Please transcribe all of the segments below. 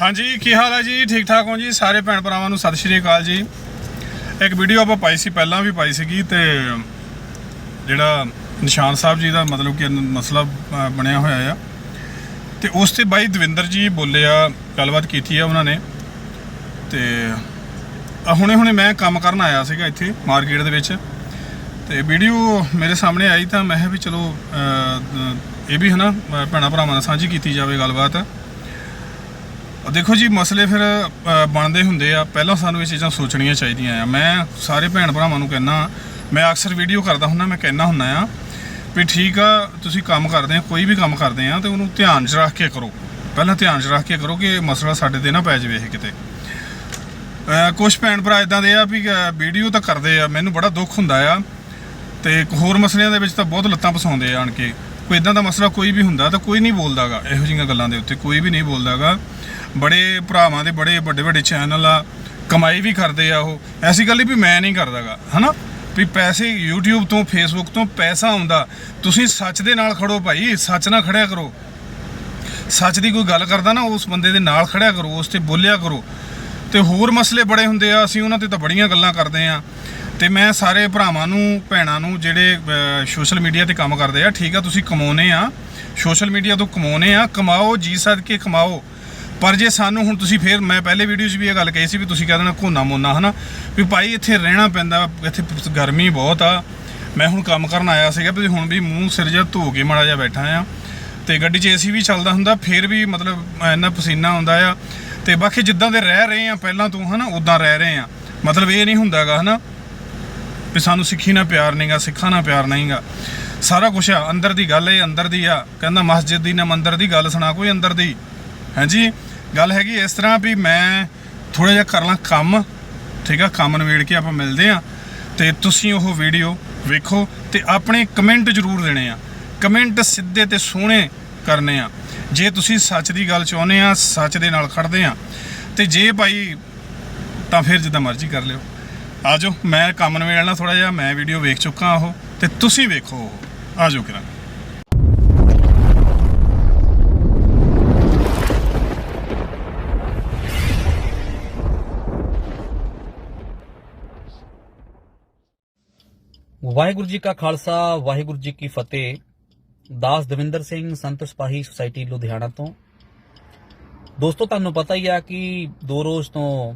ਹਾਂਜੀ ਕੀ ਹਾਲ ਹੈ ਜੀ? ਠੀਕ ਠਾਕ ਹੋ ਜੀ? ਸਾਰੇ ਭੈਣ ਭਰਾਵਾਂ ਨੂੰ ਸਤਿ ਸ਼੍ਰੀ ਅਕਾਲ ਜੀ। ਇੱਕ ਵੀਡੀਓ ਆਪਾਂ ਪਾਈ ਸੀ ਪਹਿਲਾਂ ਵੀ ਪਾਈ ਸੀਗੀ ਤੇ ਜਿਹੜਾ ਨਿਸ਼ਾਨ ਸਾਹਿਬ ਜੀ ਦਾ ਮਤਲਬ ਕਿ ਮਸਲਾ ਬਣਿਆ ਹੋਇਆ ਆ। ਤੇ ਉਸ ਤੇ ਬਾਈ ਦਵਿੰਦਰ ਜੀ ਬੋਲੇ ਆ ਗੱਲਬਾਤ ਕੀਤੀ ਆ ਉਹਨਾਂ ਨੇ। ਤੇ ਹੁਣੇ ਹੁਣੇ ਮੈਂ ਕੰਮ ਕਰਨ ਆਇਆ ਸੀਗਾ ਇੱਥੇ ਮਾਰਕੀਟ ਦੇ ਵਿੱਚ। ਤੇ ਵੀਡੀਓ ਮੇਰੇ ਸਾਹਮਣੇ ਆਈ ਤਾਂ ਮੈਂ ਕਿਹਾ ਵੀ ਚਲੋ ਇਹ ਵੀ ਹਨਾ ਅ, ਭੈਣਾਂ ਭਰਾਵਾਂ ਨਾਲ ਸਾਂਝੀ ਕੀਤੀ ਜਾਵੇ ਗੱਲਬਾਤ। ਦੇਖੋ ਜੀ ਮਸਲੇ ਫਿਰ ਅ, ਬਣਦੇ ਹੁੰਦੇ ਆ। ਪਹਿਲਾਂ ਸਾਨੂੰ ਇਹ ਚੀਜ਼ਾਂ ਸੋਚਣੀਆਂ ਚਾਹੀਦੀਆਂ ਆ। ਮੈਂ ਸਾਰੇ ਭੈਣ ਭਰਾਵਾਂ ਨੂੰ ਕਹਿੰਦਾ ਮੈਂ ਅਕਸਰ ਵੀਡੀਓ ਕਰਦਾ ਹੁੰਦਾ ਮੈਂ ਕਹਿੰਦਾ ਹੁੰਦਾ ਆ ਵੀ ਠੀਕ ਆ ਤੁਸੀਂ ਕੰਮ ਕਰਦੇ ਆ ਕੋਈ ਵੀ ਕੰਮ ਕਰਦੇ ਆ ਤੇ ਉਹਨੂੰ ਧਿਆਨ 'ਚ ਰੱਖ ਕੇ ਕਰੋ। ਪਹਿਲਾਂ ਧਿਆਨ 'ਚ ਰੱਖ ਕੇ ਕਰੋ ਕਿ ਇਹ ਮਸਲਾ ਸਾਡੇ ਤੇ ਨਾ ਪੈ ਜਾਵੇ ਇਹ ਕਿਤੇ। ਕੁਝ ਭੈਣ ਭਰਾ ਇਦਾਂ ਦੇ ਆ ਵੀ ਵੀਡੀਓ ਤਾਂ ਕਰਦੇ ਆ ਮੈਨੂੰ ਬੜਾ ਦੁੱਖ ਹੁੰਦਾ ਆ। ਤੇ ਹੋਰ ਮਸਲਿਆਂ ਦੇ ਵਿੱਚ ਤਾਂ ਬਹੁਤ ਲੱਤਾਂ ਪਸਾਉਂਦੇ ਆ ਆਣ ਕੇ। ਕੋਈ ਇਦਾਂ ਦਾ ਮਸਲਾ ਕੋਈ ਵੀ ਹੁੰਦਾ ਤਾਂ ਕੋਈ ਨਹੀਂ ਬੋਲਦਾਗਾ। ਇਹੋ ਜਿਹੀਆਂ ਗੱਲਾਂ ਦੇ ਉੱਤੇ ਕੋਈ ਵੀ ਨਹੀਂ ਬੋਲਦਾਗਾ। ਬੜੇ ਭਰਾਵਾਂ ਦੇ ਬੜੇ ਵੱਡੇ ਵੱਡੇ ਚੈਨਲ ਆ, ਕਮਾਈ ਵੀ ਕਰਦੇ ਆ ਉਹ। ਐਸੀ ਗੱਲ ਨਹੀਂ ਵੀ ਮੈਂ ਨਹੀਂ ਕਰਦਾਗਾ, ਹਨਾ? ਵੀ ਪੈਸੇ YouTube ਤੋਂ, Facebook ਤੋਂ ਪੈਸਾ ਆਉਂਦਾ। ਤੁਸੀਂ ਸੱਚ ਦੇ ਨਾਲ ਖੜੋ ਭਾਈ, ਸੱਚ ਨਾਲ ਖੜਿਆ ਕਰੋ। ਸੱਚ ਦੀ ਕੋਈ ਗੱਲ ਕਰਦਾ ਨਾ, ਉਸ ਬੰਦੇ ਦੇ ਨਾਲ ਖੜਿਆ ਕਰੋ, ਉਸ ਤੇ ਬੋਲਿਆ ਕਰੋ। ਤੇ ਹੋਰ ਮਸਲੇ ਬੜੇ ਹੁੰਦੇ ਆ, ਅਸੀਂ ਉਹਨਾਂ ਤੇ ਤਾਂ ਬੜੀਆਂ ਗੱਲਾਂ ਕਰਦੇ ਆ। ਤੇ ਮੈਂ ਸਾਰੇ ਭਰਾਵਾਂ ਨੂੰ, ਭੈਣਾਂ ਨੂੰ, ਜਿਹੜੇ ਸੋਸ਼ਲ ਮੀਡੀਆ ਤੇ ਕੰਮ ਕਰਦੇ ਆ, ਠੀਕ ਆ, ਤੁਸੀਂ ਕਮਾਉਨੇ ਆ। ਸੋਸ਼ਲ ਮੀਡੀਆ ਤੋਂ ਕਮਾਉਨੇ ਆ, ਕਮਾਓ, ਜੀ ਸਦਕੇ ਕਮਾਓ। ਪਰ ਜੇ ਸਾਨੂੰ ਹੁਣ ਤੁਸੀਂ ਫੇਰ, ਮੈਂ ਪਹਿਲੇ ਵੀਡੀਓ 'ਚ ਵੀ ਇਹ ਗੱਲ ਕਹੀ ਸੀ ਵੀ ਤੁਸੀਂ ਕਹਿ ਦੇਣਾ ਕੋਨਾ ਮੋਨਾ, ਹਨਾ? ਵੀ ਭਾਈ ਇੱਥੇ ਰਹਿਣਾ ਪੈਂਦਾ, ਇੱਥੇ ਗਰਮੀ ਬਹੁਤ ਆ। ਮੈਂ ਹੁਣ ਕੰਮ ਕਰਨ ਆਇਆ ਸੀਗਾ, ਵੀ ਹੁਣ ਵੀ ਮੂੰਹ ਸਿਰ ਜਿਹਾ ਧੋ ਕੇ ਮਾੜਾ ਜਿਹਾ ਬੈਠਾ ਆ। ਤੇ ਗੱਡੀ 'ਚ ਏਸੀ ਵੀ ਚੱਲਦਾ ਹੁੰਦਾ, ਫੇਰ ਵੀ ਮਤਲਬ ਇੰਨਾ ਪਸੀਨਾ ਆਉਂਦਾ ਆ। ਤੇ ਬਾਕੀ ਜਿੱਦਾਂ ਦੇ ਰਹਿ ਰਹੇ ਆ ਪਹਿਲਾਂ ਤੋਂ, ਹਨਾ ਉਦਾਂ ਰਹਿ ਰਹੇ ਆ। ਮਤਲਬ ਇਹ ਨਹੀਂ ਹੁੰਦਾਗਾ, ਹਨਾ, ਵੀ ਸਾਨੂੰ ਸਿੱਖੀ ਨਾਲ ਪਿਆਰ ਨਹੀਂਗਾ, ਸਿੱਖਾਂ ਨਾਲ ਪਿਆਰ ਨਹੀਂਗਾ। ਸਾਰਾ ਕੁਝ ਆ, ਅੰਦਰ ਦੀ ਗੱਲ ਇਹ ਅੰਦਰ ਦੀ ਆ। ਕਹਿੰਦਾ ਮਸਜਿਦ ਦੀ ਨਾ ਮੰਦਰ ਦੀ, ਗੱਲ ਸੁਣਾ ਕੋਈ ਅੰਦਰ ਦੀ। ਹਾਂਜੀ ਗੱਲ ਹੈਗੀ ਇਸ ਤਰ੍ਹਾਂ ਵੀ ਮੈਂ ਥੋੜਾ ਜਿਹਾ ਕਰ ਲਾਂ ਕੰਮ, ਠੀਕ ਆ, ਕੰਮ ਨਵੇੜ ਕੇ ਆਪਾਂ ਮਿਲਦੇ ਆ ਤੇ ਤੁਸੀਂ ਉਹ ਵੀਡੀਓ ਵੇਖੋ ਤੇ ਆਪਣੇ ਕਮੈਂਟ ਜ਼ਰੂਰ ਦੇਣੇ ਆ। ਕਮੈਂਟ ਸਿੱਧੇ ਤੇ ਸੋਹਣੇ ਕਰਨੇ ਆ। ਜੇ ਤੁਸੀਂ ਸੱਚ ਦੀ ਗੱਲ ਚਾਹੁੰਦੇ ਆ, ਸੱਚ ਦੇ ਨਾਲ ਖੜਦੇ ਆ ਤੇ ਜੇ ਭਾਈ ਤਾਂ ਫਿਰ ਜਿੱਦਾਂ ਮਰਜ਼ੀ ਕਰ ਲਿਓ। ਆਜੋ, ਮੈਂ ਕੰਮ ਨਵੇੜਨਾ ਥੋੜਾ ਜਿਹਾ, ਮੈਂ ਵੀਡੀਓ ਵੇਖ ਚੁੱਕਾ ਉਹ ਤੇ ਤੁਸੀਂ ਵੇਖੋ ਉਹ। ਆਜੋ ਕਿਰਾਂ ਵਾਹਿਗੁਰੂ ਜੀ ਕਾ ਖਾਲਸਾ, ਵਾਹਿਗੁਰੂ ਜੀ ਕੀ ਫਤਿਹ। ਦਾਸ ਦਵਿੰਦਰ ਸਿੰਘ, ਸੰਤ ਸਿਪਾਹੀ ਸੁਸਾਇਟੀ ਲੁਧਿਆਣਾ ਤੋਂ। ਦੋਸਤੋ, ਤੁਹਾਨੂੰ ਪਤਾ ਹੀ ਆ ਕਿ ਦੋ ਰੋਜ਼ ਤੋਂ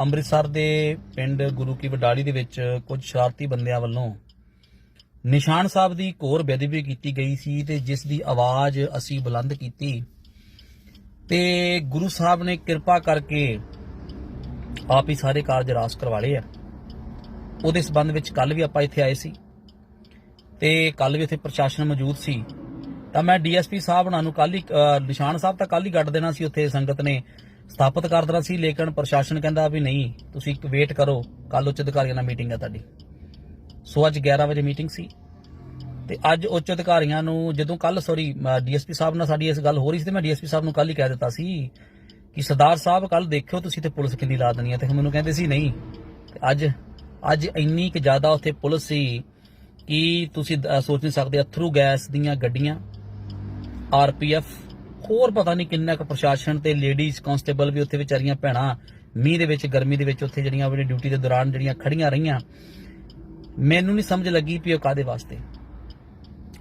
ਅੰਮ੍ਰਿਤਸਰ ਦੇ ਪਿੰਡ ਗੁਰੂ ਕੀ ਵਡਾਲੀ ਦੇ ਵਿੱਚ ਕੁਝ ਸ਼ਰਾਰਤੀ ਬੰਦਿਆਂ ਵੱਲੋਂ ਨਿਸ਼ਾਨ ਸਾਹਿਬ ਦੀ ਕੋਰ ਬੇਅਦਬੀ ਕੀਤੀ ਗਈ ਸੀ ਤੇ ਜਿਸ ਦੀ ਆਵਾਜ਼ ਅਸੀਂ ਬੁਲੰਦ ਕੀਤੀ। ਤੇ ਗੁਰੂ ਸਾਹਿਬ ਨੇ ਕਿਰਪਾ ਕਰਕੇ ਆਪ ਹੀ ਸਾਰੇ ਕਾਰਜ ਰਾਸ ਕਰਵਾ ਲਏ ਆ। ਉਹਦੇ ਸਬੰਧ ਵਿੱਚ ਕੱਲ ਵੀ ਆਪਾਂ ਇੱਥੇ ਆਏ ਸੀ ਤੇ ਕੱਲ ਵੀ ਇੱਥੇ ਪ੍ਰਸ਼ਾਸਨ ਮੌਜੂਦ ਸੀ। ਤਾਂ ਮੈਂ ਡੀਐਸਪੀ ਸਾਹਿਬ ਉਹਨਾਂ ਨੂੰ ਕੱਲ ਹੀ ਨਿਸ਼ਾਨ ਸਾਹਿਬ ਤਾਂ ਕੱਲ ਹੀ ਕੱਢ ਦੇਣਾ ਸੀ, ਉੱਥੇ ਸੰਗਤ ਨੇ ਸਥਾਪਿਤ ਕਰ ਦੇਣਾ ਸੀ, ਲੇਕਿਨ ਪ੍ਰਸ਼ਾਸਨ ਕਹਿੰਦਾ ਵੀ ਨਹੀਂ, ਤੁਸੀਂ ਇੱਕ ਵੇਟ ਕਰੋ ਕੱਲ ਉੱਚ ਅਧਿਕਾਰੀਆਂ ਨਾਲ ਮੀਟਿੰਗ ਹੈ ਤੁਹਾਡੀ। ਸੋ ਅੱਜ 11 ਵਜੇ ਮੀਟਿੰਗ ਸੀ ਤੇ ਅੱਜ ਉੱਚ ਅਧਿਕਾਰੀਆਂ ਨੂੰ ਜਦੋਂ ਕੱਲ ਸੌਰੀ ਡੀਐਸਪੀ ਸਾਹਿਬ ਨਾਲ ਸਾਡੀ ਇਸ ਗੱਲ ਹੋ ਰਹੀ ਸੀ ਤੇ ਮੈਂ ਡੀਐਸਪੀ ਸਾਹਿਬ ਨੂੰ ਕੱਲ ਹੀ ਕਹਿ ਦਿੱਤਾ ਸੀ ਕਿ ਸਰਦਾਰ ਸਾਹਿਬ ਕੱਲ ਦੇਖਿਓ ਤੁਸੀਂ ਤੇ ਪੁਲਿਸ ਕਿੰਨੀ ਲਾ ਦੇਣੀ ਹੈ ਤੇ ਮੈਨੂੰ ਕਹਿੰਦੇ ਸੀ, ਨਹੀਂ, ਤੇ ਅੱਜ ਅੱਜ ਇੰਨੀ ਕਿ ਜ਼ਿਆਦਾ ਉੱਥੇ ਪੁਲਿਸ ਸੀ ਕਿ ਤੁਸੀਂ ਸੋਚ ਨਹੀਂ ਸਕਦੇ, ਅਥਰੂ ਗੈਸ ਦੀਆਂ ਗੱਡੀਆਂ ਆਰਪੀਐਫ ਹੋਰ ਪਤਾ ਨਹੀਂ ਕਿੰਨਾ ਕੁ ਪ੍ਰਸ਼ਾਸਨ ਤੇ ਲੇਡੀਜ਼ ਕਾਂਸਟੇਬਲ ਵੀ ਉੱਥੇ ਵਿਚਾਰੀਆਂ ਭੈਣਾਂ, ਮੀਂਹ ਦੇ ਵਿੱਚ, ਗਰਮੀ ਦੇ ਵਿੱਚ ਉੱਥੇ ਜਿਹੜੀਆਂ ਆਪਣੀ ਡਿਊਟੀ ਦੇ ਦੌਰਾਨ ਜਿਹੜੀਆਂ ਖੜੀਆਂ ਰਹੀਆਂ, ਮੈਨੂੰ ਨਹੀਂ ਸਮਝ ਲੱਗੀ ਵੀ ਉਹ ਕਾਦੇ ਵਾਸਤੇ।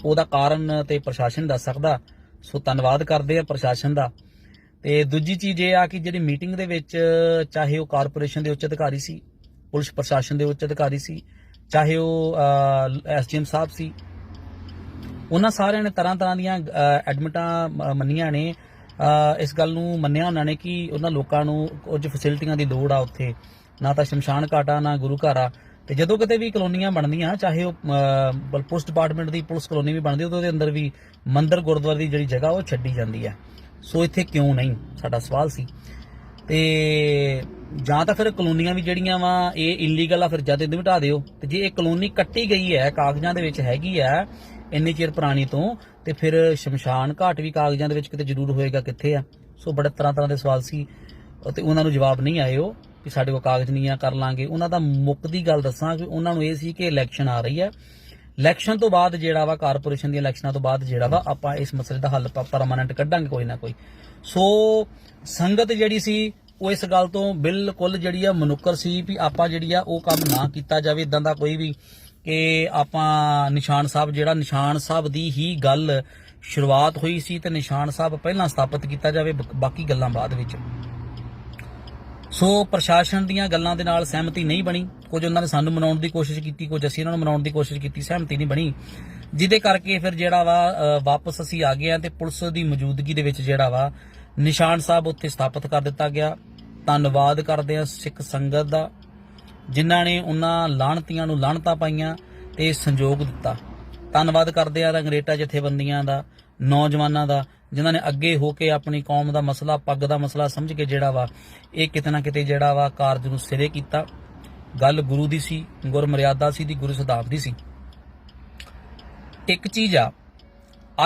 ਉਹਦਾ ਕਾਰਨ ਤੇ ਪ੍ਰਸ਼ਾਸਨ ਦੱਸ ਸਕਦਾ। ਸੋ ਧੰਨਵਾਦ ਕਰਦੇ ਆ ਪ੍ਰਸ਼ਾਸਨ ਦਾ। ਤੇ ਦੂਜੀ ਚੀਜ਼ ਇਹ ਆ ਕਿ ਜਿਹੜੀ ਮੀਟਿੰਗ ਦੇ ਵਿੱਚ, ਚਾਹੇ ਉਹ ਕਾਰਪੋਰੇਸ਼ਨ ਦੇ ਉੱਚ ਅਧਿਕਾਰੀ ਸੀ ਪੁਲਿਸ ਪ੍ਰਸ਼ਾਸਨ ਦੇ ਉੱਚ ਅਧਿਕਾਰੀ ਸੀ, ਚਾਹੇ ਉਹ ਐਸਡੀਐਮ ਸਾਹਿਬ ਸੀ। ਉਹਨਾਂ ਸਾਰਿਆਂ ਨੇ ਤਰ੍ਹਾਂ ਤਰ੍ਹਾਂ ਦੀਆਂ ਐਡਮਿਟਾਂ ਮੰਨੀਆਂ ਨੇ। ਇਸ ਗੱਲ ਨੂੰ ਮੰਨਿਆ ਉਹਨਾਂ ਨੇ ਕਿ ਉਹਨਾਂ ਲੋਕਾਂ ਨੂੰ ਕੁਝ ਫੈਸਿਲਿਟੀਆਂ ਦੀ ਲੋੜ ਆ ਉੱਥੇ। ਨਾ ਤਾਂ ਸ਼ਮਸ਼ਾਨ ਘਾਟ ਆ, ਨਾ ਗੁਰੂ ਘਰ ਆ। ਤੇ ਜਦੋਂ ਕਿਤੇ ਵੀ ਕਲੋਨੀਆਂ ਬਣਦੀਆਂ, ਚਾਹੇ ਉਹ ਪੁਲਿਸ ਡਿਪਾਰਟਮੈਂਟ ਦੀ ਪੁਲਿਸ ਕਲੋਨੀ ਵੀ ਬਣਦੀ, ਉਹਦੇ ਅੰਦਰ ਵੀ ਮੰਦਰ ਗੁਰਦੁਆਰੇ ਦੀ ਜਿਹੜੀ ਜਗ੍ਹਾ, ਉਹ ਛੱਡੀ ਜਾਂਦੀ ਹੈ। ਸੋ ਇੱਥੇ ਕਿਉਂ ਨਹੀਂ? ਸਾਡਾ ਸਵਾਲ ਸੀ। ਤੇ ਜਾਂ ਤਾਂ ਫਿਰ ਕਲੋਨੀਆਂ ਵੀ ਜਿਹੜੀਆਂ ਵਾ, ਇਹ ਇਲੀਗਲ ਆ, ਫਿਰ ਜਦ ਇਹਨੂੰ ਹਟਾ ਦਿਓ। ਤੇ ਜੇ ਇਹ ਕਲੋਨੀ ਕੱਟੀ ਗਈ ਹੈ, ਕਾਗਜ਼ਾਂ ਦੇ ਵਿੱਚ ਹੈਗੀ ਹੈ, ਇੰਨੇ ਚਿਰ ਪੁਰਾਣੀ ਤੋਂ, ਤੇ ਫਿਰ ਸ਼ਮਸ਼ਾਨ ਘਾਟ ਵੀ ਕਾਗਜ਼ਾਂ ਦੇ ਵਿੱਚ ਕਿਤੇ ਜ਼ਰੂਰ ਹੋਏਗਾ ਕਿੱਥੇ ਆ? ਸੋ ਬੜੇ ਤਰ੍ਹਾਂ ਤਰ੍ਹਾਂ ਦੇ ਸਵਾਲ ਸੀ ਤੇ ਉਹਨਾਂ ਨੂੰ ਜਵਾਬ ਨਹੀਂ ਆਏ ਉਹ ਕਿ ਸਾਡੇ ਕੋਲ ਕਾਗਜ਼ ਨਹੀਂ ਆ, ਕਰ ਲਾਂਗੇ। ਉਹਨਾਂ ਦਾ ਮੁੱਕਦੀ ਗੱਲ ਦੱਸਾਂ ਕਿ ਉਹਨਾਂ ਨੂੰ ਇਹ ਸੀ ਕਿ ਇਲੈਕਸ਼ਨ ਆ ਰਹੀ ਹੈ। ਇਲੈਕਸ਼ਨ ਤੋਂ ਬਾਅਦ ਜਿਹੜਾ ਵਾ ਕਾਰਪੋਰੇਸ਼ਨ ਦੀਆਂ ਇਲੈਕਸ਼ਨਾਂ ਤੋਂ ਬਾਅਦ ਜਿਹੜਾ ਵਾ, ਆਪਾਂ ਇਸ ਮਸਲੇ ਦਾ ਹੱਲ ਪਰਮਾਨੈਂਟ ਕੱਢਾਂਗੇ ਕੋਈ ਨਾ ਕੋਈ। ਸੋ ਸੰਗਤ ਜਿਹੜੀ ਸੀ ਉਹ ਇਸ ਗੱਲ ਤੋਂ ਬਿਲਕੁਲ ਜਿਹੜੀ ਆ ਮਨੁੱਕਰ ਸੀ ਵੀ ਆਪਾਂ ਜਿਹੜੀ ਆ ਉਹ ਕੰਮ ਨਾ ਕੀਤਾ ਜਾਵੇ। ਇਦਾਂ ਦਾ ਕੋਈ ਵੀ ਕਿ ਆਪਾਂ ਨਿਸ਼ਾਨ ਸਾਹਿਬ ਜਿਹੜਾ ਨਿਸ਼ਾਨ ਸਾਹਿਬ ਦੀ ਹੀ ਗੱਲ ਸ਼ੁਰੂਆਤ ਹੋਈ ਸੀ ਤੇ ਨਿਸ਼ਾਨ ਸਾਹਿਬ ਪਹਿਲਾਂ ਸਥਾਪਿਤ ਕੀਤਾ ਜਾਵੇ ਬਾਕੀ ਗੱਲਾਂ ਬਾਅਦ ਵਿੱਚ। ਸੋ ਪ੍ਰਸ਼ਾਸਨ ਦੀਆਂ ਗੱਲਾਂ ਦੇ ਨਾਲ ਸਹਿਮਤੀ ਨਹੀਂ ਬਣੀ। ਕੁਝ ਉਹਨਾਂ ਨੇ ਸਾਨੂੰ ਮਨਾਉਣ ਦੀ ਕੋਸ਼ਿਸ਼ ਕੀਤੀ ਕੁਝ ਅਸੀਂ ਉਹਨਾਂ ਨੂੰ ਮਨਾਉਣ ਦੀ ਕੋਸ਼ਿਸ਼ ਕੀਤੀ ਸਹਿਮਤੀ ਨਹੀਂ ਬਣੀ। ਜਿਹਦੇ ਕਰਕੇ ਫਿਰ ਜਿਹੜਾ ਵਾ ਅ, ਵਾਪਸ ਅਸੀਂ ਆ ਗਏ ਆ ਤੇ ਪੁਲਿਸ ਦੀ ਮੌਜੂਦਗੀ ਦੇ ਵਿੱਚ ਜਿਹੜਾ ਵਾ ਨਿਸ਼ਾਨ ਸਾਹਿਬ ਉੱਥੇ ਸਥਾਪਿਤ ਕਰ ਦਿੱਤਾ ਗਿਆ। ਧੰਨਵਾਦ ਕਰਦੇ ਆ ਸਿੱਖ ਸੰਗਤ ਦਾ, ਜਿਨ੍ਹਾਂ ਨੇ ਉਹਨਾਂ ਲਾਹਣਤੀਆਂ ਨੂੰ ਲਾਹਣਤਾਂ ਪਾਈਆਂ ਤੇ ਸੰਯੋਗ ਦਿੱਤਾ। ਧੰਨਵਾਦ ਕਰਦੇ ਆ ਰੰਗਰੇਟਾ ਜਥੇਬੰਦੀਆਂ ਦਾ, ਨੌਜਵਾਨਾਂ ਦਾ, ਜਿਨ੍ਹਾਂ ਨੇ ਅੱਗੇ ਹੋ ਕੇ ਆਪਣੀ ਕੌਮ ਦਾ ਮਸਲਾ, ਪੱਗ ਦਾ ਮਸਲਾ ਸਮਝ ਕੇ ਜਿਹੜਾ ਵਾ, ਇਹ ਕਿਤੇ ਨਾ ਕਿਤੇ ਜਿਹੜਾ ਵਾ ਕਾਰਜ ਨੂੰ ਸਿਰੇ ਕੀਤਾ। ਗੱਲ ਗੁਰੂ ਦੀ ਸੀ ਗੁਰ ਮਰਿਆਦਾ ਸੀ ਦੀ, ਗੁਰੂ ਸਿਧਾਂਤ ਦੀ ਸੀ। ਇੱਕ ਚੀਜ਼ ਆ,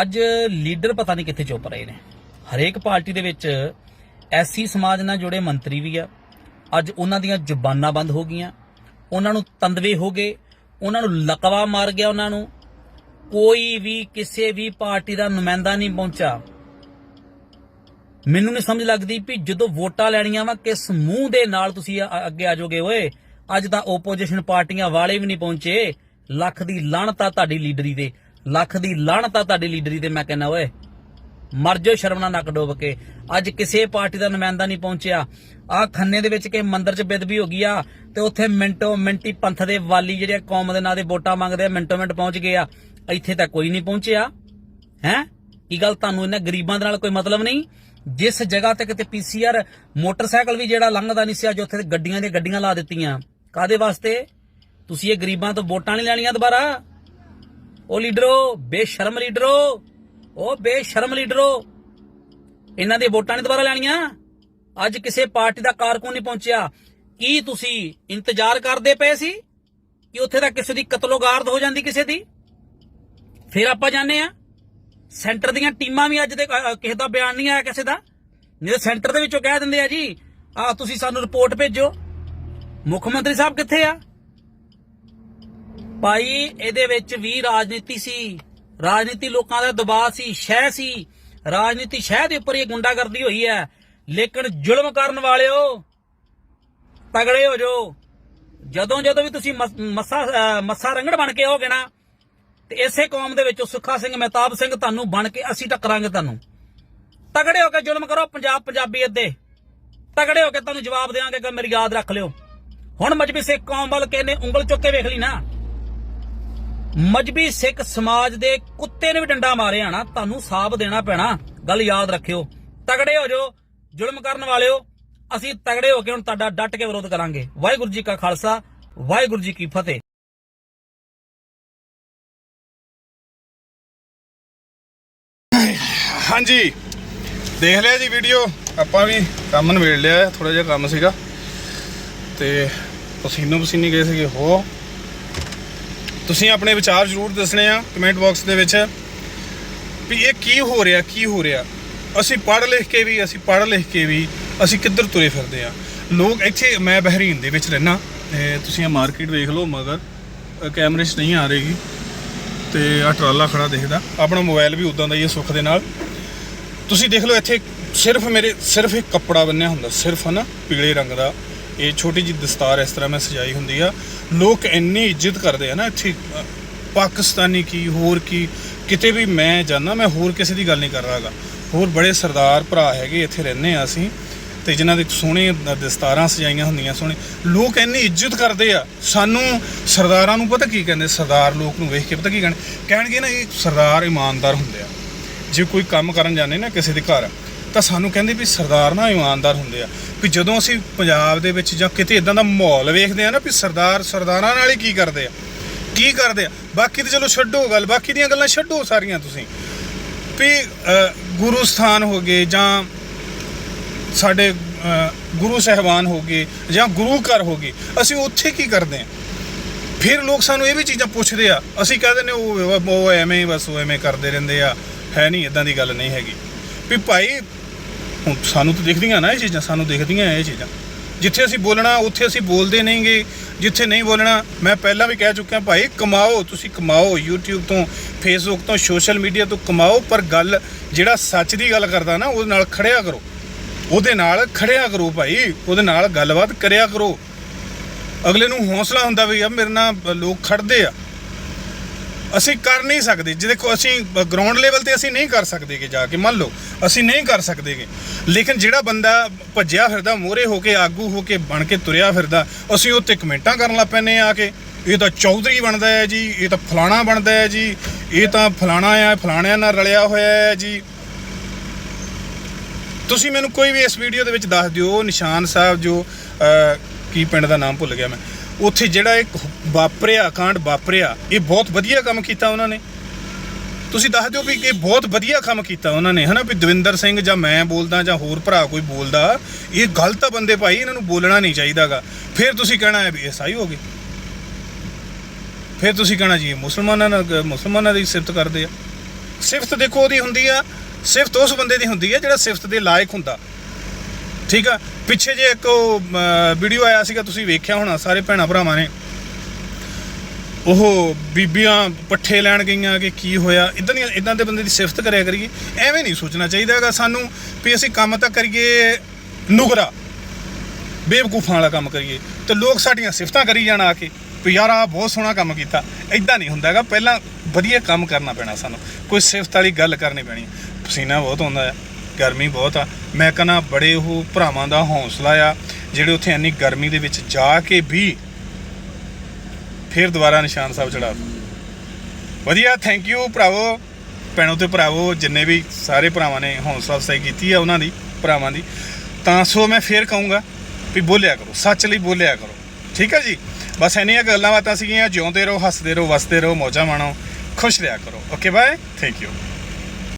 ਅੱਜ ਲੀਡਰ ਪਤਾ ਨਹੀਂ ਕਿੱਥੇ ਚੁੱਪ ਰਹੇ ਨੇ। ਹਰੇਕ ਪਾਰਟੀ ਦੇ ਵਿੱਚ ਐਸੀ ਸਮਾਜ ਨਾਲ ਜੁੜੇ ਮੰਤਰੀ ਵੀ ਆ। ਅੱਜ ਉਹਨਾਂ ਦੀਆਂ ਜ਼ੁਬਾਨਾਂ ਬੰਦ ਹੋ ਗਈਆਂ। ਉਹਨਾਂ ਨੂੰ ਤੰਦਵੇ ਹੋ ਗਏ। ਉਹਨਾਂ ਨੂੰ ਲਕਵਾ ਮਾਰ ਗਿਆ ਉਹਨਾਂ ਨੂੰ। ਕੋਈ ਵੀ ਕਿਸੇ ਵੀ ਪਾਰਟੀ ਦਾ ਨੁਮਾਇੰਦਾ ਨਹੀਂ ਪਹੁੰਚਾ ਮੈਨੂੰ ਨਹੀਂ ਸਮਝ ਲੱਗਦੀ ਵੀ ਜਦੋਂ ਵੋਟਾਂ ਲੈਣੀਆਂ ਵਾ, ਕਿਸ ਮੂੰਹ ਦੇ ਨਾਲ ਤੁਸੀਂ ਅੱਗੇ ਆ ਜਾਓਗੇ ਓਏ? ਅੱਜ ਤਾਂ ਓਪੋਜੀਸ਼ਨ ਪਾਰਟੀਆਂ ਵਾਲੇ ਵੀ ਨਹੀਂ ਪਹੁੰਚੇ। ਲੱਖ ਦੀ ਲਾਹਣਤਾ ਤੁਹਾਡੀ ਲੀਡਰੀ ਤੇ ਲੱਖ ਦੀ ਲਾਹਣਤਾ ਤੁਹਾਡੀ ਲੀਡਰੀ ਤੇ ਮੈਂ ਕਹਿੰਦਾ ਓਏ। ਮਰ ਜਾਓ ਸ਼ਰਮ ਨਾਲ ਨੱਕ ਡੋਬ ਕੇ। ਅੱਜ ਕਿਸੇ ਪਾਰਟੀ ਦਾ ਨੁਮਾਇੰਦਾ ਨਹੀਂ ਪਹੁੰਚਿਆ। ਆ ਖੰਨੇ ਦੇ ਵਿੱਚ ਕਿ ਮੰਦਰ 'ਚ ਬੇਦਬੀ ਹੋ ਗਈ ਆ ਤੇ ਉੱਥੇ ਮਿੰਟੋ ਮਿੰਟੀ ਪੰਥ ਦੇ ਵਾਲੀ ਜਿਹੜੇ ਕੌਮ ਦੇ ਨਾਂ ਦੇ ਵੋਟਾਂ ਮੰਗਦੇ ਆ, ਮਿੰਟੋ ਮਿੰਟ ਪਹੁੰਚ ਗਏ ਆ। ਇੱਥੇ ਤਾਂ ਕੋਈ ਨਹੀਂ ਪਹੁੰਚਿਆ। ਹੈ? ਕੀ ਗੱਲ ਤੁਹਾਨੂੰ ਇਹਨਾਂ ਗਰੀਬਾਂ ਦੇ ਨਾਲ ਕੋਈ ਮਤਲਬ ਨਹੀਂ? ਜਿਸ ਜਗ੍ਹਾ ਤੇ ਕਿਤੇ ਪੀਸੀਆਰ ਮੋਟਰਸਾਈਕਲ ਵੀ ਜਿਹੜਾ ਲੰਘਦਾ ਨਹੀਂ ਸੀ, ਅੱਜ ਉੱਥੇ ਗੱਡੀਆਂ ਦੀਆਂ ਗੱਡੀਆਂ ਲਾ ਦਿੱਤੀਆਂ। ਕਾਦੇ ਵਾਸਤੇ? ਤੁਸੀਂ ਇਹ ਗਰੀਬਾਂ ਤੋਂ ਵੋਟਾਂ ਨਹੀਂ ਲੈਣੀਆਂ ਦੁਬਾਰਾ। ਉਹ ਲੀਡਰੋ, ਬੇਸ਼ਰਮ ਲੀਡਰੋ। ਉਹ ਬੇਸ਼ਰਮ ਲੀਡਰੋ, ਇਹਨਾਂ ਦੇ ਵੋਟਾਂ ਨਹੀਂ ਦੁਬਾਰਾ ਲੈਣੀਆਂ। ਅੱਜ ਕਿਸੇ ਪਾਰਟੀ ਦਾ ਕਾਰਕੁਨ ਨਹੀਂ ਪਹੁੰਚਿਆ। ਕੀ ਤੁਸੀਂ ਇੰਤਜ਼ਾਰ ਕਰਦੇ ਪਏ ਸੀ ਕਿ ਉੱਥੇ ਦਾ ਕਿਸੇ ਦੀ ਕਤਲੋਗਾਰਦ ਹੋ ਜਾਂਦੀ ਕਿਸੇ ਦੀ? ਫਿਰ ਆਪਾਂ ਜਾਣੇ ਆ ਸੈਂਟਰ ਦੀਆਂ ਟੀਮਾਂ ਵੀ ਅੱਜ ਦੇ ਕਿਸੇ ਦਾ ਬਿਆਨ ਨਹੀਂ ਆਇਆ ਕਿਸੇ ਦਾ। ਨਹੀਂ ਤਾਂ ਸੈਂਟਰ ਦੇ ਵਿੱਚੋਂ ਕਹਿ ਦਿੰਦੇ ਆ ਜੀ, ਆ, ਤੁਸੀਂ ਸਾਨੂੰ ਰਿਪੋਰਟ ਭੇਜੋ। ਮੁੱਖ ਮੰਤਰੀ ਸਾਹਿਬ ਕਿੱਥੇ ਆ? ਭਾਈ, ਇਹਦੇ ਵਿੱਚ ਵੀ ਰਾਜਨੀਤੀ ਸੀ। ਰਾਜਨੀਤੀ ਲੋਕਾਂ ਦਾ ਦਬਾਅ ਸੀ ਸ਼ਹਿ ਸੀ। ਰਾਜਨੀਤੀ ਸ਼ਹਿ ਦੇ ਉੱਪਰ ਇਹ ਗੁੰਡਾਗਰਦੀ ਹੋਈ ਹੈ। ਲੇਕਿਨ ਜ਼ੁਲਮ ਕਰਨ ਵਾਲਿਓ ਤਗੜੇ ਹੋ ਜਾਓ। ਜਦੋਂ ਜਦੋਂ ਵੀ ਤੁਸੀਂ ਮਸ- ਮੱਸਾ ਅ, ਮੱਸਾ ਰੰਗੜ ਬਣ ਕੇ ਆਓਗੇ ਨਾ ਤੇ ਇਸੇ ਕੌਮ ਦੇ ਵਿੱਚੋਂ ਸੁੱਖਾ ਸਿੰਘ ਮਹਿਤਾਬ ਸਿੰਘ ਤੁਹਾਨੂੰ ਬਣ ਕੇ ਅਸੀਂ ਟੱਕਰਾਂਗੇ ਤੁਹਾਨੂੰ। ਤਗੜੇ ਹੋ ਕੇ ਜ਼ੁਲਮ ਕਰੋ ਪੰਜਾਬ ਪੰਜਾਬੀ ਅੱਦੇ ਤਗੜੇ ਹੋ ਕੇ ਤੁਹਾਨੂੰ ਜਵਾਬ ਦੇਵਾਂਗੇ ਕਿ ਮੇਰੀ ਯਾਦ ਰੱਖ ਲਿਓ। ਹੁਣ ਮਜਬੀ ਸਿੱਖ ਕੌਮ ਵੱਲ ਕਿਹਨੇ ਉਂਗਲ ਚੁੱਕ ਕੇ ਵੇਖ ਲਈ ਨਾ। ਮਜਬੀ ਸਿੱਖ ਸਮਾਜ ਦੇ ਕੁੱਤੇ ਨੇ ਵੀ ਡੰਡਾ ਮਾਰਿਆ ਨਾ, ਤੁਹਾਨੂੰ ਸਾਬ ਦੇਣਾ ਪੈਣਾ। ਗੱਲ ਯਾਦ ਰੱਖਿਓ। ਤਗੜੇ ਹੋ ਜੋ ਜ਼ੁਲਮ ਕਰਨ ਵਾਲਿਓ। ਅਸੀਂ ਤਗੜੇ ਹੋ ਕੇ ਹੁਣ ਤੁਹਾਡਾ ਡਟ ਕੇ ਵਿਰੋਧ ਕਰਾਂਗੇ। ਵਾਹਿਗੁਰੂ ਜੀ ਕਾ ਖਾਲਸਾ, ਵਾਹਿਗੁਰੂ ਜੀ ਕੀ ਫਤਿਹ। ਹਾਂਜੀ। ਦੇਖ ਲਿਆ ਜੀ ਵੀਡੀਓ। ਆਪਾਂ ਵੀ ਕੰਮ ਨਵੇੜ ਲਿਆ ਥੋੜਾ ਜਿਹਾ ਕੰਮ ਸੀਗਾ। ਤੇ ਪਸੀਨੋ ਪਸੀਨੀ ਗਏ ਸੀਗੇ ਹੋ ਤੁਸੀਂ ਆਪਣੇ ਵਿਚਾਰ ਜ਼ਰੂਰ ਦੱਸਣੇ ਆ ਕਮੈਂਟ ਬਾਕਸ ਦੇ ਵਿੱਚ ਵੀ ਇਹ ਕੀ ਹੋ ਰਿਹਾ, ਕੀ ਹੋ ਰਿਹਾ? ਅਸੀਂ ਪੜ੍ਹ ਲਿਖ ਕੇ ਵੀ, ਅਸੀਂ ਪੜ੍ਹ ਲਿਖ ਕੇ ਵੀ ਅਸੀਂ ਕਿੱਧਰ ਤੁਰੇ ਫਿਰਦੇ ਆ? ਲੋਕ ਇੱਥੇ, ਮੈਂ ਬਹਿਰੀਨ ਦੇ ਵਿੱਚ ਰਹਿਣਾ ਤੁਸੀਂ ਇਹ ਮਾਰਕੀਟ ਵੇਖ ਲਓ ਮਗਰ ਕੈਮਰੇ 'ਚ ਨਹੀਂ ਆ ਰਹੇਗੀ, ਤੇ ਆ ਟਰਾਲਾ ਖੜਾ ਦੇਖਦਾ, ਆਪਣਾ ਮੋਬਾਈਲ ਵੀ ਉਦਾਂ ਦਾ ਹੀ ਹੈ ਸੁੱਖ ਦੇ ਨਾਲ। ਤੁਸੀਂ ਦੇਖ ਲਓ ਇੱਥੇ ਸਿਰਫ ਮੇਰੇ, ਸਿਰਫ ਇੱਕ ਕੱਪੜਾ ਬੰਨਿਆ ਹੁੰਦਾ, ਸਿਰਫ ਹਨਾ, ਪੀਲੇ ਰੰਗ ਦਾ। ਇਹ ਛੋਟੀ ਜਿਹੀ ਦਸਤਾਰ ਇਸ ਤਰ੍ਹਾਂ ਮੈਂ ਸਜਾਈ ਹੁੰਦੀ ਆ। ਲੋਕ ਇੰਨੀ ਇੱਜ਼ਤ ਕਰਦੇ ਆ ਨਾ ਇੱਥੇ ਪਾਕਿਸਤਾਨੀ ਕੀ, ਹੋਰ ਕੀ, ਕਿਤੇ ਵੀ ਮੈਂ ਜਾਣਾ ਮੈਂ ਹੋਰ ਕਿਸੇ ਦੀ ਗੱਲ ਨਹੀਂ ਕਰ ਰਹਾਗਾ। ਹੋਰ ਬੜੇ ਸਰਦਾਰ ਭਰਾ ਹੈਗੇ, ਇੱਥੇ ਰਹਿੰਦੇ ਆ ਅਸੀਂ, ਤੇ ਜਿਨ੍ਹਾਂ ਦੇ ਸੋਹਣੇ ਦਸਤਾਰਾਂ ਸਜਾਈਆਂ ਹੁੰਦੀਆਂ ਸੋਹਣੇ। ਲੋਕ ਇੰਨੀ ਇੱਜ਼ਤ ਕਰਦੇ ਆ। ਸਾਨੂੰ ਸਰਦਾਰਾਂ ਨੂੰ ਪਤਾ ਕੀ ਕਹਿੰਦੇ, ਸਰਦਾਰ ਲੋਕ ਨੂੰ ਵੇਖ ਕੇ ਪਤਾ ਕੀ ਕਹਿਣ, ਕਹਿਣਗੇ ਨਾ, ਇਹ ਸਰਦਾਰ ਇਮਾਨਦਾਰ ਹੁੰਦੇ ਆ। ਜੇ ਕੋਈ ਕੰਮ ਕਰਨ ਜਾਂਦੇ ਨਾ ਕਿਸੇ ਦੇ ਘਰ ਤਾਂ ਸਾਨੂੰ ਕਹਿੰਦੇ ਵੀ ਸਰਦਾਰ ਨਾ ਇਮਾਨਦਾਰ ਹੁੰਦੇ ਆ। ਵੀ ਜਦੋਂ ਅਸੀਂ ਪੰਜਾਬ ਦੇ ਵਿੱਚ ਜਾਂ ਕਿਤੇ ਇਦਾਂ ਦਾ ਮਾਹੌਲ ਵੇਖਦੇ ਆ ਨਾ ਵੀ ਸਰਦਾਰ ਸਰਦਾਰਾਂ ਨਾਲ ਹੀ ਕੀ ਕਰਦੇ ਆ, ਕੀ ਕਰਦੇ ਆ। ਬਾਕੀ ਤੇ ਚਲੋ ਛੱਡੋ ਗੱਲ, ਬਾਕੀ ਦੀਆਂ ਗੱਲਾਂ ਛੱਡੋ ਸਾਰੀਆਂ ਤੁਸੀਂ। ਵੀ ਗੁਰੂ ਸਥਾਨ ਹੋ ਗਏ ਜਾਂ ਸਾਡੇ ਗੁਰੂ ਸਹਿਬਾਨ ਹੋ ਗਏ ਜਾਂ ਗੁਰੂ ਘਰ ਹੋ ਗਏ, ਅਸੀਂ ਉੱਥੇ ਕੀ ਕਰਦੇ ਆ? ਫਿਰ ਲੋਕ ਸਾਨੂੰ ਇਹ ਵੀ ਚੀਜ਼ਾਂ ਪੁੱਛਦੇ ਆ, ਅਸੀਂ ਕਹਿੰਦੇ ਨੇ ਉਹ ਉਹ ਐਵੇਂ ਹੀ ਬਸ, ਉਹ ਐਵੇਂ ਕਰਦੇ ਰਹਿੰਦੇ ਆ। ਹੈ ਨਹੀਂ ਇਦਾਂ ਦੀ ਗੱਲ ਨਹੀਂ ਹੈਗੀ। ਵੀ ਭਾਈ, ਹੁਣ ਸਾਨੂੰ ਤਾਂ ਦਿਖਦੀਆਂ ਨਾ ਇਹ ਚੀਜ਼ਾਂ, ਸਾਨੂੰ ਦਿਖਦੀਆਂ ਇਹ ਚੀਜ਼ਾਂ। ਜਿੱਥੇ ਅਸੀਂ ਬੋਲਣਾ, ਉੱਥੇ ਅਸੀਂ ਬੋਲਦੇ ਨਹੀਂਗੇ। ਜਿੱਥੇ ਨਹੀਂ ਬੋਲਣਾ, ਮੈਂ ਪਹਿਲਾਂ ਵੀ ਕਹਿ ਚੁੱਕਿਆ ਭਾਈ, ਕਮਾਓ, ਤੁਸੀਂ ਕਮਾਓ। YouTube ਤੋਂ, Facebook ਤੋਂ ਸੋਸ਼ਲ ਮੀਡੀਆ ਤੋਂ ਕਮਾਓ, ਪਰ ਗੱਲ ਜਿਹੜਾ ਸੱਚ ਦੀ ਗੱਲ ਕਰਦਾ ਨਾ, ਉਹਦੇ ਨਾਲ ਖੜਿਆ ਕਰੋ। ਉਹਦੇ ਨਾਲ ਖੜਿਆ ਕਰੋ ਭਾਈ, ਉਹਦੇ ਨਾਲ ਗੱਲਬਾਤ ਕਰਿਆ ਕਰੋ। ਅਗਲੇ ਨੂੰ ਹੌਸਲਾ ਹੁੰਦਾ ਵੀ ਯਾਰ ਮੇਰੇ ਨਾਲ ਲੋਕ ਖੜਦੇ ਆ। ਅਸੀਂ ਕਰ ਨਹੀਂ ਸਕਦੇ। ਜੇ ਦੇਖੋ, ਅਸੀਂ ਗਰਾਊਂਡ ਲੈਵਲ ਤੇ ਅਸੀਂ ਨਹੀਂ ਕਰ ਸਕਦੇ ਕਿ ਜਾ ਕੇ। ਮੰਨ ਲਓ ਅਸੀਂ ਨਹੀਂ ਕਰ ਸਕਦੇਗੇ। ਲੇਕਿਨ ਜਿਹੜਾ ਬੰਦਾ ਭੱਜਿਆ ਫਿਰਦਾ ਮੋਰੇ ਹੋ ਕੇ, ਆਗੂ ਹੋ ਕੇ ਬਣ ਕੇ ਤੁਰਿਆ ਫਿਰਦਾ, ਅਸੀਂ ਉੱਤੇ ਕਮੈਂਟਾਂ ਕਰਨ ਲੱਗ ਪੈਨੇ ਆ ਕੇ। ਇਹ ਤਾਂ ਚੌਧਰੀ ਬਣਦਾ ਹੈ ਜੀ, ਇਹ ਤਾਂ ਫਲਾਣਾ ਬਣਦਾ ਹੈ ਜੀ, ਇਹ ਤਾਂ ਫਲਾਣਾ ਆ, ਫਲਾਣਿਆਂ ਨਾਲ ਰਲਿਆ ਹੋਇਆ ਹੈ ਜੀ। ਤੁਸੀਂ ਮੈਨੂੰ ਕੋਈ ਵੀ ਇਸ ਵੀਡੀਓ ਦੇ ਵਿੱਚ ਦੱਸ ਦਿਓ, ਨਿਸ਼ਾਨ ਸਾਹਿਬ ਜੋ ਕੀ ਪਿੰਡ ਦਾ ਨਾਮ ਭੁੱਲ ਗਿਆ ਮੈਂ। ਉੱਥੇ ਜਿਹੜਾ ਇੱਕ ਵਾਪਰਿਆ, ਕਾਂਡ ਵਾਪਰਿਆ, ਇਹ ਬਹੁਤ ਵਧੀਆ ਕੰਮ ਕੀਤਾ ਉਹਨਾਂ ਨੇ। ਤੁਸੀਂ ਦੱਸ ਦਿਓ ਵੀ ਇਹ ਬਹੁਤ ਵਧੀਆ ਕੰਮ ਕੀਤਾ ਉਹਨਾਂ ਨੇ, ਹਨਾ? ਵੀ ਦਵਿੰਦਰ ਸਿੰਘ ਜਾਂ ਮੈਂ ਬੋਲਦਾ ਜਾਂ ਹੋਰ ਭਰਾ ਕੋਈ ਬੋਲਦਾ, ਇਹ ਗਲਤ ਆ ਬੰਦੇ ਭਾਈ, ਇਹਨਾਂ ਨੂੰ ਬੋਲਣਾ ਨਹੀਂ ਚਾਹੀਦਾਗਾ। ਫਿਰ ਤੁਸੀਂ ਕਹਿਣਾ ਹੈ ਵੀ ਇਹ ਸਹੀ ਹੋ ਗਏ। ਫਿਰ ਤੁਸੀਂ ਕਹਿਣਾ ਜੀ ਮੁਸਲਮਾਨਾਂ ਨਾਲ, ਮੁਸਲਮਾਨਾਂ ਦੀ ਸਿਫਤ ਕਰਦੇ ਆ। ਸਿਫਤ ਦੇਖੋ ਉਹਦੀ ਹੁੰਦੀ ਆ, ਸਿਫਤ ਉਸ ਬੰਦੇ ਦੀ ਹੁੰਦੀ ਆ ਜਿਹੜਾ ਸਿਫਤ ਦੇ ਲਾਇਕ ਹੁੰਦਾ। ਠੀਕ ਆ? ਪਿੱਛੇ ਜੇ ਇੱਕ ਵੀਡੀਓ ਆਇਆ ਸੀਗਾ, ਤੁਸੀਂ ਵੇਖਿਆ ਹੋਣਾ, ਸਾਰੇ ਭੈਣਾ ਭਰਾਵਾਂ ਨੇ। ਉਹ ਬੀਬੀਆਂ ਪੱਠੇ ਲੈਣ ਗਈਆਂ ਕਿ ਕੀ ਹੋਇਆ? ਇਦਾਂ ਦੀਆਂ ਇਦਾਂ ਦੇ ਬੰਦੇ ਦੀ ਸਿਫਤ ਕਰਿਆ ਕਰੀਏ। ਐਵੇਂ ਨਹੀਂ ਸੋਚਣਾ ਚਾਹੀਦਾ ਹੈਗਾ ਸਾਨੂੰ ਵੀ ਅਸੀਂ ਕੰਮ ਤਾਂ ਕਰੀਏ ਨੁਗਰਾ, ਬੇਵਕੂਫਾਂ ਵਾਲਾ ਕੰਮ ਕਰੀਏ। ਤੇ ਲੋਕ ਸਾਡੀਆਂ ਸਿਫਤਾਂ ਕਰੀ ਜਾਣ ਆ ਕੇ ਵੀ ਯਾਰ ਆ ਬਹੁਤ ਸੋਹਣਾ ਕੰਮ ਕੀਤਾ। ਇਦਾਂ ਨਹੀਂ ਹੁੰਦਾ ਹੈਗਾ। ਪਹਿਲਾਂ ਵਧੀਆ ਕੰਮ ਕਰਨਾ ਪੈਣਾ ਸਾਨੂੰ। ਕੋਈ ਸਿਫਤ ਵਾਲੀ ਗੱਲ ਕਰਨੀ ਪੈਣੀ। ਪਸੀਨਾ ਬਹੁਤ ਆਉਂਦਾ ਹੈ ਗਰਮੀ ਬਹੁਤ ਆ। ਮੈਂ ਕਹਿੰਦਾ ਬੜੇ ਉਹ ਭਰਾਵਾਂ ਦਾ ਹੌਸਲਾ ਆ, ਜਿਹੜੇ ਉੱਥੇ ਇੰਨੀ ਗਰਮੀ ਦੇ ਵਿੱਚ ਜਾ ਕੇ ਵੀ ਫਿਰ ਦੁਬਾਰਾ ਨਿਸ਼ਾਨ ਸਾਹਿਬ ਚੜਾ ਵਧੀਆ ਥੈਂਕ ਯੂ ਭਰਾਵੋ, ਭੈਣੋ ਤੇ ਭਰਾਵੋ, ਜਿੰਨੇ ਵੀ ਸਾਰੇ ਭਰਾਵਾਂ ਨੇ ਹੌਸਲਾ ਅਫਜ਼ਾਈ ਕੀਤੀ ਆ ਉਹਨਾਂ ਦੀ, ਭਰਾਵਾਂ ਦੀ। ਤਾਂ ਸੋ ਮੈਂ ਫੇਰ ਕਹੂੰਗਾ ਵੀ ਬੋਲਿਆ ਕਰੋ, ਸੱਚ ਲਈ ਬੋਲਿਆ ਕਰੋ। ਠੀਕ ਹੈ ਜੀ? ਬਸ ਇੰਨੀਆਂ ਗੱਲਾਂ ਬਾਤਾਂ ਸੀਗੀਆਂ, ਜਿਉਂਦੇ ਰਹੋ, ਹੱਸਦੇ ਰਹੋ, ਵਸਦੇ ਰਹੋ, ਮੌਜਾਂ ਮਾਣੋ, ਖੁਸ਼ ਰਿਹਾ ਕਰੋ। Okay bye thank you